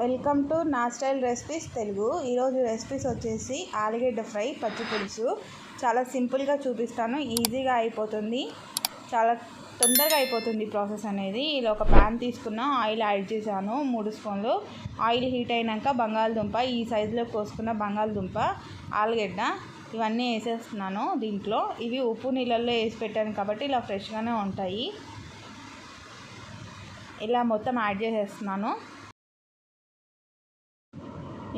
Welcome to నా style recipes Telugu. ఈరోజు recipes వచ్చేసి ఆలుగడ్డ ఫ్రై పచ్చి పులుసు. చాలా సింపుల్గా చూపిస్తాను. ఈజీగా అయిపోతుంది. చాలా తొందరగా అయిపోతుంది ప్రాసెస్ అనేది. ఇలా ఒక ప్యాన్ తీసుకున్న ఆయిల్ యాడ్ చేశాను. మూడు స్పూన్లు. ఆయిల్ హీట్ అయినాక బంగాళదుంప ఈ సైజులో కోసుకున్న బంగాళదుంప ఆలుగడ్డ ఇవన్నీ వేసేస్తున్నాను దీంట్లో. ఇవి ఉప్పు నీళ్ళల్లో వేసి పెట్టాను కాబట్టి ఇలా ఫ్రెష్గానే ఉంటాయి. ఇలా మొత్తం యాడ్ చేసేస్తున్నాను.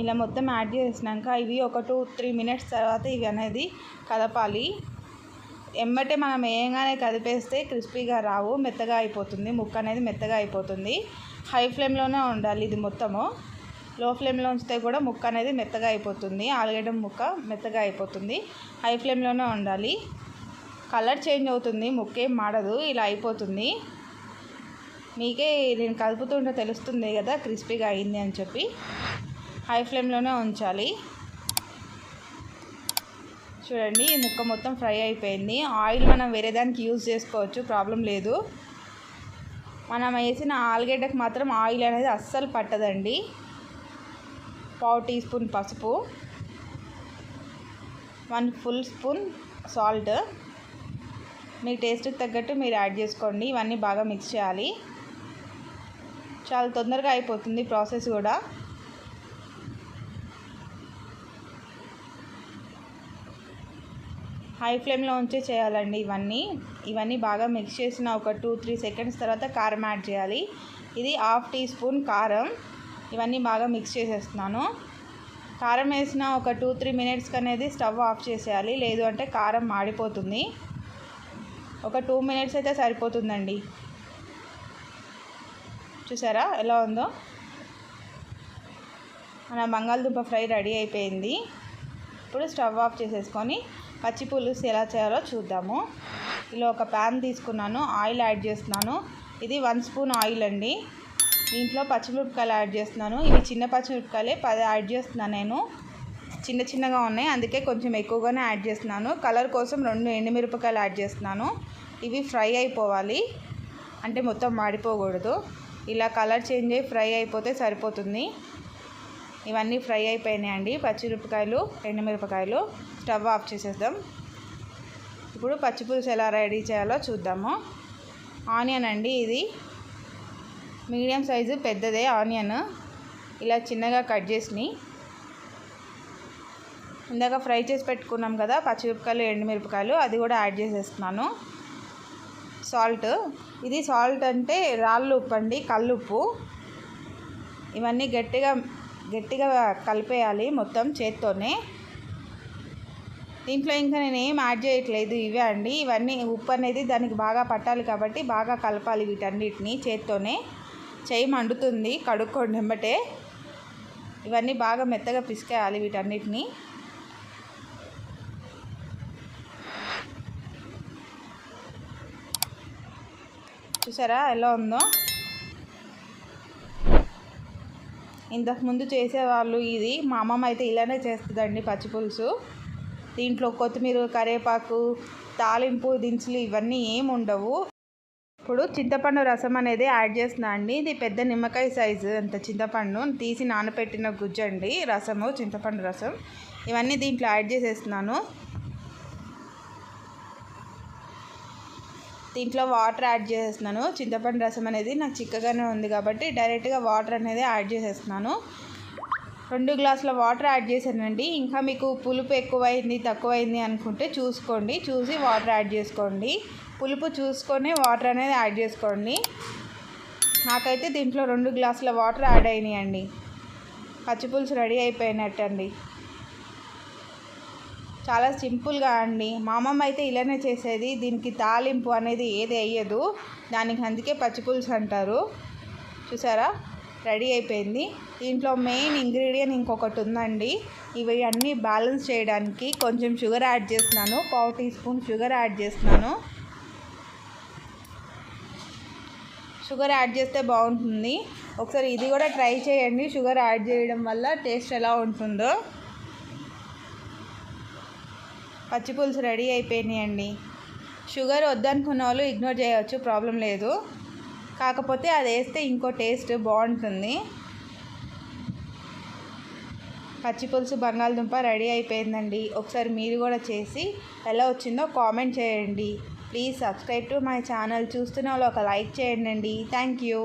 ఇలా మొత్తం యాడ్ చేసినాక ఇవి ఒక టూ త్రీ మినిట్స్ తర్వాత ఇవి అనేది కదపాలి. ఎమ్మటే మనం వేయంగానే కదిపేస్తే క్రిస్పీగా రావు మెత్తగా అయిపోతుంది ముక్క అనేది మెత్తగా అయిపోతుంది. హై ఫ్లేమ్లోనే ఉండాలి ఇది మొత్తము. లో ఫ్లేమ్లో ఉంచితే కూడా ముక్క అనేది మెత్తగా అయిపోతుంది. ఆలుగడ్డ ముక్క మెత్తగా అయిపోతుంది. హై ఫ్లేమ్లోనే ఉండాలి. కలర్ చేంజ్ అవుతుంది ముక్క ఏం మాడదు ఇలా అయిపోతుంది. మీకే నేను కలుపుతుంటే తెలుస్తుంది కదా క్రిస్పీగా అయింది అని చెప్పి. హై ఫ్లేమ్లోనే ఉంచాలి. చూడండి ఈ ముక్క మొత్తం ఫ్రై అయిపోయింది. ఆయిల్ మనం వేరే దానికి యూజ్ చేసుకోవచ్చు ప్రాబ్లం లేదు. మనం వేసిన ఆలుగడ్డకు మాత్రం ఆయిల్ అనేది అస్సలు పట్టదండి. పావు టీ స్పూన్ పసుపు వన్ ఫుల్ స్పూన్ సాల్ట్. మీ టేస్ట్కి తగ్గట్టు మీరు యాడ్ చేసుకోండి ఇవన్నీ బాగా మిక్స్ చేయాలి. చాలా తొందరగా అయిపోతుంది ప్రాసెస్ కూడా. హై ఫ్లేమ్లో ఉంచి చేయాలండి ఇవన్నీ. ఇవన్నీ బాగా మిక్స్ చేసిన ఒక టూ త్రీ సెకండ్స్ తర్వాత కారం యాడ్ చేయాలి. ఇది హాఫ్ టీ స్పూన్ కారం. ఇవన్నీ బాగా మిక్స్ చేసేస్తున్నాను. కారం వేసిన ఒక టూ త్రీ మినిట్స్కి అనేది స్టవ్ ఆఫ్ చేసేయాలి. లేదు అంటే కారం మాడిపోతుంది. ఒక టూ మినిట్స్ అయితే సరిపోతుందండి. చూసారా ఎలా ఉందో? మన బంగాళదుంప ఫ్రై రెడీ అయిపోయింది. ఇప్పుడు స్టవ్ ఆఫ్ చేసేసుకొని పచ్చి పులుసు ఎలా చేయాలో చూద్దాము. ఇలా ఒక ప్యాన్ తీసుకున్నాను ఆయిల్ యాడ్ చేస్తున్నాను. ఇది వన్ స్పూన్ ఆయిల్ అండి. దీంట్లో పచ్చిమిరపకాయలు యాడ్ చేస్తున్నాను. ఇవి చిన్న పచ్చిమిరపకాయలే పది యాడ్ చేస్తున్నాను నేను. చిన్న చిన్నగా ఉన్నాయి అందుకే కొంచెం ఎక్కువగానే యాడ్ చేస్తున్నాను. కలర్ కోసం రెండు ఎండుమిరపకాయలు యాడ్ చేస్తున్నాను. ఇవి ఫ్రై అయిపోవాలి. అంటే మొత్తం మాడిపోకూడదు. ఇలా కలర్ చేంజ్ అయ్యి ఫ్రై అయిపోతే సరిపోతుంది. ఇవన్నీ ఫ్రై అయిపోయినాయండి. పచ్చిమిరపకాయలు ఎండుమిరపకాయలు స్టవ్ ఆఫ్ చేసేద్దాం. ఇప్పుడు పచ్చిపులుసు ఎలా రెడీ చేయాలో చూద్దాము. ఆనియన్ అండి ఇది. మీడియం సైజు పెద్దదే ఆనియన్. ఇలా చిన్నగా కట్ చేసినవి ఇందాక ఫ్రై చేసి పెట్టుకున్నాం కదా పచ్చిమిరపకాయలు ఎండుమిరపకాయలు అది కూడా యాడ్ చేసేస్తున్నాను. సాల్ట్. ఇది సాల్ట్ అంటే రాళ్ళు ఉప్పు అండి కల్లుప్పు. ఇవన్నీ గట్టిగా గట్టిగా కలిపేయాలి మొత్తం చేత్తోనే. దీంట్లో ఇంకా నేను ఏం యాడ్ చేయట్లేదు ఇవే అండి. ఇవన్నీ ఉప్పు అనేది దానికి బాగా పట్టాలి కాబట్టి బాగా కలపాలి వీటన్నిటిని చేత్తోనే. చేయి మండుతుంది కడుక్కోండి వెంబటే. ఇవన్నీ బాగా మెత్తగా పిసికేయాలి వీటన్నిటిని. చూసారా ఎలా ఉందో? ఇంతకుముందు చేసేవాళ్ళు ఇది. మా అమ్మమ్మ అయితే ఇలానే చేస్తుందండి పచ్చిపులుసు దీంట్లో కొత్తిమీర కరివేపాకు తాలింపు దినుసులు ఇవన్నీ ఏమి ఉండవు. ఇప్పుడు చింతపండు రసం అనేది యాడ్ చేస్తున్నా అండి. ఇది పెద్ద నిమ్మకాయ సైజు అంత చింతపండు తీసి నానబెట్టిన గుజ్జు అండి రసము చింతపండు రసం. ఇవన్నీ దీంట్లో యాడ్ చేసేస్తున్నాను. దీంట్లో వాటర్ యాడ్ చేసేస్తున్నాను. చింతపండు రసం అనేది నాకు చిక్కగానే ఉంది కాబట్టి డైరెక్ట్గా వాటర్ అనేది యాడ్ చేసేస్తున్నాను. రెండు గ్లాసుల వాటర్ యాడ్ చేశానండి. ఇంకా మీకు పులుపు ఎక్కువైంది తక్కువైంది అనుకుంటే చూసుకోండి. చూసి వాటర్ యాడ్ చేసుకోండి. పులుపు చూసుకొని వాటర్ అనేది యాడ్ చేసుకోండి. నాకైతే దీంట్లో రెండు గ్లాసుల వాటర్ యాడ్ అయినాయండి. పచ్చిపులుసు రెడీ అయిపోయినట్టండి. చాలా సింపుల్గా అండి. మా అమ్మమ్మ అయితే ఇలానే చేసేది. దీనికి తాలింపు అనేది ఏది వేయదు. దానికి అందుకే పచ్చిపులుసు అంటారు. చూసారా? రెడీ అయిపోయింది. దీంట్లో మెయిన్ ఇంగ్రీడియంట్ ఇంకొకటి ఉందండి. ఇవి అన్నీ బ్యాలెన్స్ చేయడానికి కొంచెం షుగర్ యాడ్ చేస్తున్నాను. పావు టీ స్పూన్ షుగర్ యాడ్ చేస్తున్నాను. షుగర్ యాడ్ చేస్తే బాగుంటుంది. ఒకసారి ఇది కూడా ట్రై చేయండి. షుగర్ యాడ్ చేయడం వల్ల టేస్ట్ ఎలా ఉంటుందో. పచ్చి పులుసు రెడీ అయిపోయినాయండి. షుగర్ వద్దనుకున్న వాళ్ళు ఇగ్నోర్ చేయవచ్చు ప్రాబ్లం లేదు. కాకపోతే అది వేస్తే ఇంకో టేస్ట్ బాగుంటుంది. పచ్చి పులుసు బంగాళదుంప రెడీ అయిపోయిందండి. ఒకసారి మీరు కూడా చేసి ఎలా వచ్చిందో కామెంట్ చేయండి. Please subscribe to my channel. చూస్తున్న వాళ్ళు ఒక లైక్ చేయండి థ్యాంక్ యూ.